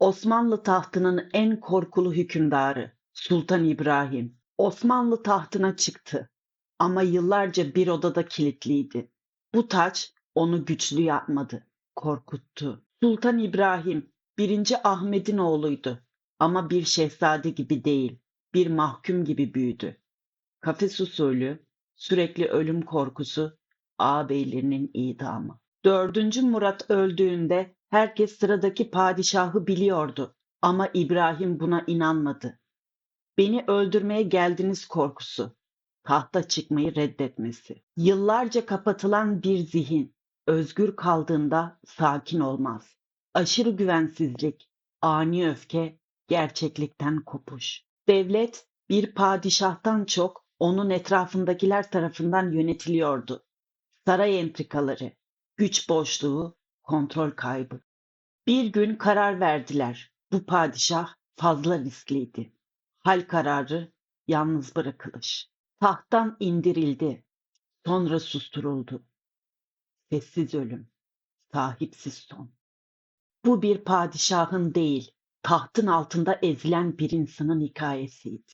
Osmanlı tahtının en korkulu hükümdarı Sultan İbrahim Osmanlı tahtına çıktı ama yıllarca bir odada kilitliydi. Bu taç onu güçlü yapmadı, korkuttu. Sultan İbrahim 1. Ahmet'in oğluydu ama bir şehzade gibi değil, bir mahkum gibi büyüdü. Kafes usulü, sürekli ölüm korkusu, ağabeylerinin idamı. Dördüncü Murat öldüğünde herkes sıradaki padişahı biliyordu ama İbrahim buna inanmadı. Beni öldürmeye geldiniz korkusu, tahta çıkmayı reddetmesi. Yıllarca kapatılan bir zihin, özgür kaldığında sakin olmaz. Aşırı güvensizlik, ani öfke, gerçeklikten kopuş. Devlet bir padişahtan çok onun etrafındakiler tarafından yönetiliyordu. Saray entrikaları, güç boşluğu, kontrol kaybı. Bir gün karar verdiler. Bu padişah fazla riskliydi. Hal kararı yalnız bırakılış. Tahttan indirildi. Sonra susturuldu. Sessiz ölüm, sahipsiz son. Bu bir padişahın değil, tahtın altında ezilen bir insanın hikayesiydi.